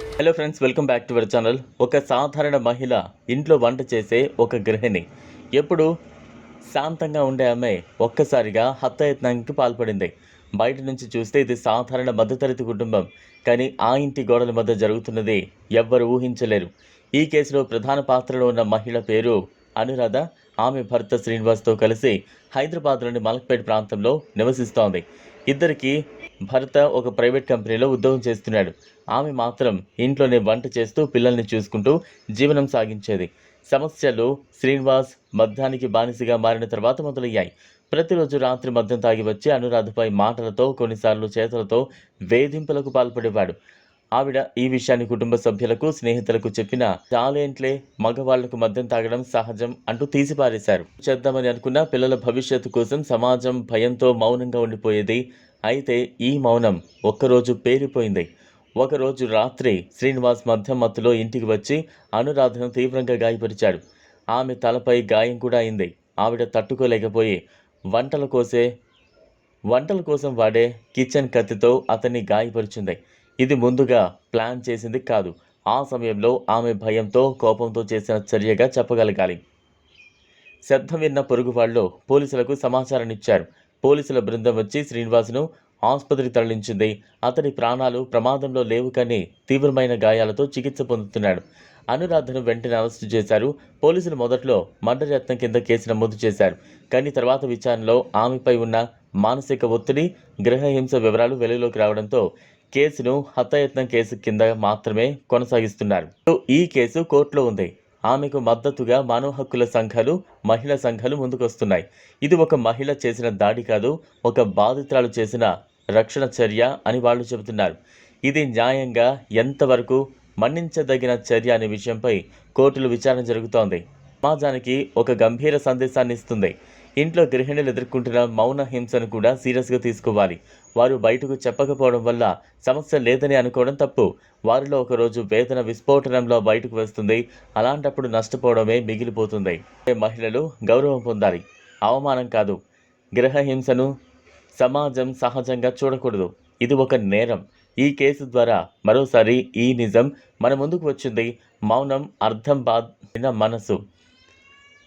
Hello friends welcome back to our channel ఒక సాధారణ మహిళ ఇంట్లో వంట చేసే ఒక గృహిణి. ఎప్పుడు శాంతంగా ఉండే ఆమె ఒక్కసారిగా హత్యాయత్నానికి పాల్పడింది. బయట నుంచి చూస్తే ఇది సాధారణ మధ్యతరగతి కుటుంబం. కానీ ఆ ఇంటి గోడల మధ్య జరుగుతున్నది ఎవ్వరు ఊహించలేరు. ఈ కేసులో ప్రధాన పాత్రలో ఉన్న మహిళ పేరు అనురాధ. ఆమె భర్త శ్రీనివాస్తో కలిసి హైదరాబాద్లోని మలక్పేట్ ప్రాంతంలో నివసిస్తోంది. ఇద్దరికి భర్త ఒక ప్రైవేట్ కంపెనీలో ఉద్యోగం చేస్తున్నాడు. ఆమె మాత్రం ఇంట్లోనే వంట చేస్తూ పిల్లల్ని చూసుకుంటూ జీవనం సాగించేది. సమస్యలు శ్రీనివాస్ మద్యానికి బానిసగా మారిన తర్వాత మొదలయ్యాయి. ప్రతిరోజు రాత్రి మద్యం తాగి వచ్చి అనురాధపై మాటలతో కొన్నిసార్లు చేతులతో వేధింపులకు పాల్పడేవాడు. ఆవిడ ఈ విషయాన్ని కుటుంబ సభ్యులకు స్నేహితులకు చెప్పిన చాలేంట్లే మగవాళ్ళకు మద్యం తాగడం సహజం అంటూ తీసిపారేశారు. చేద్దామని అనుకున్న పిల్లల భవిష్యత్తు కోసం సమాజం భయంతో మౌనంగా ఉండిపోయేది అయితే ఈ మౌనం ఒక్కరోజు పేరిపోయింది. ఒకరోజు రాత్రి శ్రీనివాస్ మధ్య మత్తులో ఇంటికి వచ్చి అనురాధను తీవ్రంగా గాయపరిచాడు. ఆమె తలపై గాయం కూడా అయింది. ఆవిడ తట్టుకోలేకపోయి వంటల కోసే వంటల కోసం వాడే కిచెన్ కత్తితో అతన్ని గాయపరిచింది. ఇది ముందుగా ప్లాన్ చేసింది కాదు. ఆ సమయంలో ఆమె భయంతో కోపంతో చేసిన చర్యగా చెప్పగలగాలి. శబ్దం విన్న పొరుగు వాళ్ళు పోలీసులకు సమాచారం ఇచ్చారు పోలీసుల బృందం వచ్చి శ్రీనివాసును ఆసుపత్రికి తరలించింది. అతని ప్రాణాలు ప్రమాదంలో లేవు కానీ తీవ్రమైన గాయాలతో చికిత్స పొందుతున్నాడు. అనురాధను వెంటనే అరెస్టు చేశారు. పోలీసులు మొదట్లో మండరత్నం కింద కేసు నమోదు చేశారు. కానీ తర్వాత విచారణలో ఆమెపై ఉన్న మానసిక ఒత్తిడి గృహహింస వివరాలు వెలుగులోకి రావడంతో కేసును హత్యాయత్నం కేసు కింద మాత్రమే కొనసాగిస్తున్నారు. ఈ కేసు కోర్టులో ఉంది. ఆమెకు మద్దతుగా మానవ హక్కుల సంఘాలు మహిళా సంఘాలు ముందుకొస్తున్నాయి. ఇది ఒక మహిళ చేసిన దాడి కాదు ఒక బాధితురాలు చేసిన రక్షణ చర్య అని వాళ్ళు చెబుతున్నారు. ఇది న్యాయంగా ఎంతవరకు మన్నించదగిన చర్య అనే విషయంపై కోర్టులు విచారణ జరుగుతోంది. సమాజానికి ఒక గంభీర సందేశాన్ని ఇస్తుంది ఇంట్లో గృహిణులు ఎదుర్కొంటున్న మౌన హింసను కూడా సీరియస్గా తీసుకోవాలి. వారు బయటకు చెప్పకపోవడం వల్ల సమస్య లేదని అనుకోవడం తప్పు. వారిలో ఒకరోజు వేదన విస్ఫోటనంలో బయటకు వస్తుంది. అలాంటప్పుడు నష్టపోవడమే మిగిలిపోతుంది. మహిళలు గౌరవం పొందాలి. అవమానం కాదు. గృహహింసను సమాజం సహజంగా చూడకూడదు. ఇది ఒక నేరం. ఈ కేసు ద్వారా మరోసారి ఈ నిజం మన ముందుకు వచ్చింది. మౌనం అర్థం బాధిన మనసు.